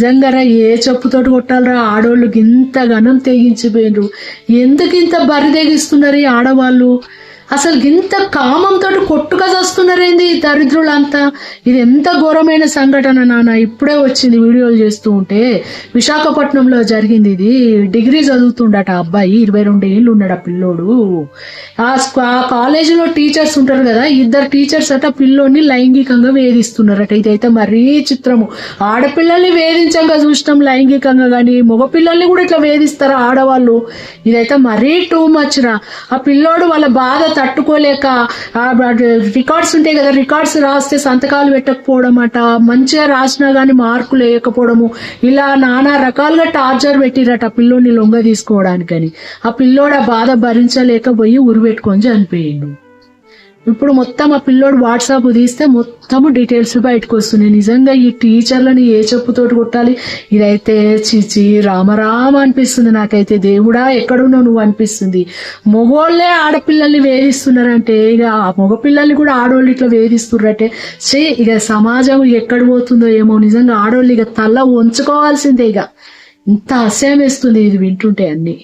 నిజంగా ఏ చెప్పుతోటి కొట్టాలరా? ఆడోళ్ళు ఇంత ఘనం తెగించిపోయినరు. ఎందుకు ఇంత బరి తెగిస్తున్నారు ఈ ఆడవాళ్ళు? అసలు ఇంత కామంతో కొట్టుగా చస్తున్నారేంది ఈ దరిద్రులంతా? ఇది ఎంత ఘోరమైన సంఘటన నాన్న? ఇప్పుడే వచ్చింది వీడియోలు చేస్తూ ఉంటే. విశాఖపట్నంలో జరిగింది ఇది. డిగ్రీ చదువుతుండట అబ్బాయి. ఇరవై రెండు ఏళ్ళు ఉన్నాడు ఆ పిల్లోడు. ఆ స్కూ- ఆ కాలేజీలో టీచర్స్ ఉంటారు కదా ఇద్దరు టీచర్స్ అట పిల్లోని లైంగికంగా వేధిస్తున్నారట. ఇదైతే మరీ చిత్రము. ఆడపిల్లల్ని వేధించంగా చూసినాం లైంగికంగా కానీ మగపిల్లల్ని కూడా ఇట్లా వేధిస్తారా ఆడవాళ్ళు? ఇదైతే మరీ టూ మచ్ రా ఆ పిల్లోడు వాళ్ళ బాధ తట్టుకోలేక రికార్డ్స్ ఉంటాయి కదా రికార్డ్స్ రాస్తే సంతకాలు పెట్టకపోవడం అట మంచిగా రాసినా గానీ మార్కులు వేయకపోవడము ఇలా నానా రకాలుగా టార్చర్ పెట్టిరట పిల్లోని లొంగ తీసుకోవడానికని. ఆ పిల్లోడు ఆ బాధ భరించలేకపోయి ఉరిపెట్టుకొని చనిపోయిండు. ఇప్పుడు మొత్తం ఆ పిల్లోడు వాట్సాప్ తీస్తే మొత్తం డీటెయిల్స్ బయటకు వస్తున్నాయి నిజంగా ఈ టీచర్లని ఏ చెప్పుతోటి కొట్టాలి? ఇదైతే చిచి రామరామ అనిపిస్తుంది నాకైతే. దేవుడా ఎక్కడున్నావు నువ్వు అనిపిస్తుంది. మగోళ్ళే ఆడపిల్లల్ని వేధిస్తున్నారంటే ఇక ఆ మగపిల్లల్ని కూడా ఆడవాళ్ళు ఇట్లా వేధిస్తున్నారంటే చే ఇక సమాజం ఎక్కడ పోతుందో ఏమో నిజంగా ఆడవాళ్ళు ఇక తల ఉంచుకోవాల్సిందే ఇక ఇంత అసహ్యం వేస్తుంది ఇది వింటుంటే అన్ని.